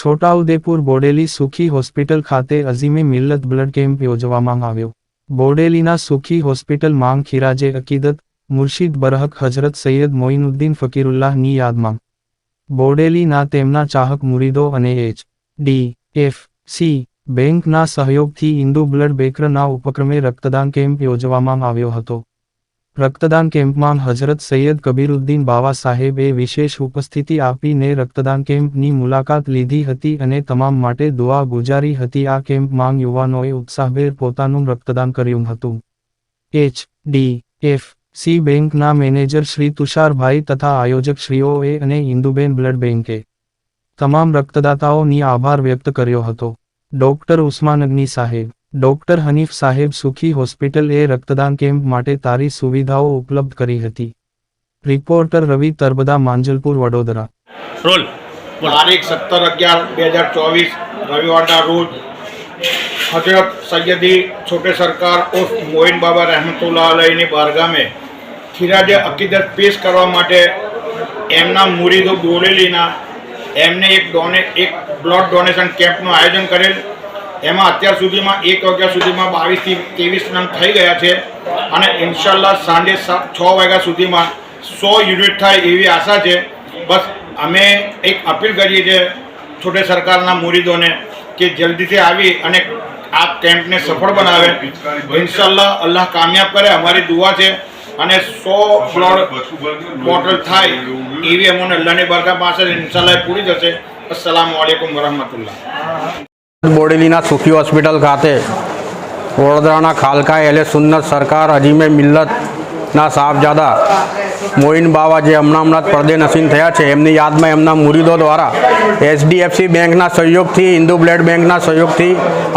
છોટાઉદેપુર બોડેલી સુખી હોસ્પિટલ ખાતે અઝીમે Millat blood camp યોજવામાં આવ્યો. બોડેલીના સુખી હોસ્પિટલ માંગ ખીરાજે અકીદત, મુર્શિદ બરહક હજરત સૈયદ મોઇનુદ્દીન ફકીરુલ્લાહની યાદમાં. બોડેલીના તેમના ચાહક મુરીદો અને એચ, ડી, એફ, સી બેંકના સહયોગથી ઇન્દુ બ્લડ બેકરના ઉપક્રમે રક્તદાન કેમ્પ યોજવામાં આવ્યો હતો. રક્તદાન કેમ્પમાં હજરત સૈયદ કબીરુદ્દીન બાવા સાહેબે વિશેષ ઉપસ્થિતિ આપીને રક્તદાન કેમ્પની મુલાકાત લીધી હતી અને તમામ માટે દુઆ ગુજારી હતી. આ કેમ્પમાં યુવાનોએ ઉત્સાહભેર પોતાનું રક્તદાન કર્યું હતું. એચ ડી એફ સી બેંકના મેનેજર શ્રી તુષારભાઈ તથા આયોજક શ્રીઓએ અને ઇન્દુબેન બ્લડ બેંકે તમામ રક્તદાતાઓની આભાર વ્યક્ત કર્યો હતો. ડોક્ટર ઉસ્માનગની સાહેબ ડોક્ટર હનીફ સાહેબ સુખી હોસ્પિટલ એ રક્તદાન કેમ્પ માટે તારી સુવિધાઓ ઉપલબ્ધ કરી હતી. રિપોર્ટર રવિ તરબદા માંજલપુર વડોદરા. રોલ. તારીખ સત્તર અગિયાર બે હજાર ચોવીસ રવિવારના રોજ હજરત સૈયદી છોટે સરકાર ઉર્ફ મોહિન બાબા રહેમતુલ્લા અલહીની બારગામે ખીરાજે અકીદત પેશ કરવા માટે એમના મુરીદો બોરેલીના એમને એક ડોને એક બ્લડ ડોનેશન કેમ્પનું આયોજન કરેલ. એમાં અત્યાર સુધીમાં એક વાગ્યા સુધીમાં બાવીસથી ત્રેવીસ રન થઈ ગયા છે. અને ઇન્શાલ્લાહ સાંજે છ વાગ્યા સુધીમાં સો યુનિટ થાય એવી આશા છે. બસ અમે એક અપીલ કરીએ છીએ છોટે સરકારના મુરીદોને કે જલ્દીથી આવી અને આ કેમ્પને સફળ બનાવે. ઇન્શાલ્લાહ અલ્લાહ કામયાબ કરે, અમારી દુઆ છે. અને સો બ્લડ બોટલ થાય એવી અમને અલ્લાહની બરકા પાસે ઇન્શાલ્લાહ પૂરી જશે અસલામ વાલેકુમ વરહમતુલ્લાહ. બોડેલીના સુખી હોસ્પિટલ ખાતે વડોદરાના ખાલકા એલે સુન્નત સરકાર અજીમે મિલ્લતના સાહબજાદા મોઇન બાવા જે હમણાં હમણાં પડદે નસીન થયા છે, એમની યાદમાં એમના મુરીદો દ્વારા એચડીએફસી બેંકના સહયોગથી ઇન્દુ બ્લડ બેંકના સહયોગથી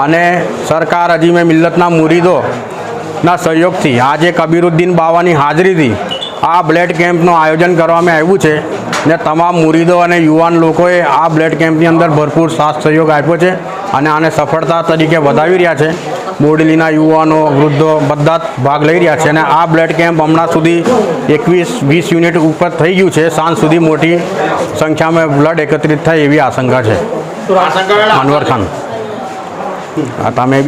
અને સરકાર અજીમે મિલ્લતના મુરીદોના સહયોગથી આજે કબીરુદ્દીન બાવાની હાજરીથી આ બ્લડ કેમ્પનું આયોજન કરવામાં આવ્યું છે ને તમામ મુરીદો અને યુવાન લોકોએ આ બ્લડ કેમ્પની અંદર ભરપૂર સાથ સહયોગ આપ્યો છે. અને આને સફળતા તરીકે વધાવી રહ્યા છે. બોડેલીના યુવાનો વૃદ્ધો બધા જ ભાગ લઈ રહ્યા છે અને આ બ્લડ કેમ્પ હમણાં સુધી એકવીસ વીસ યુનિટ ઉપર થઈ ગયું છે. સાંજ સુધી મોટી સંખ્યામાં બ્લડ એકત્રિત થાય એવી આશંકા છે. અનવર ખાન. આ તમે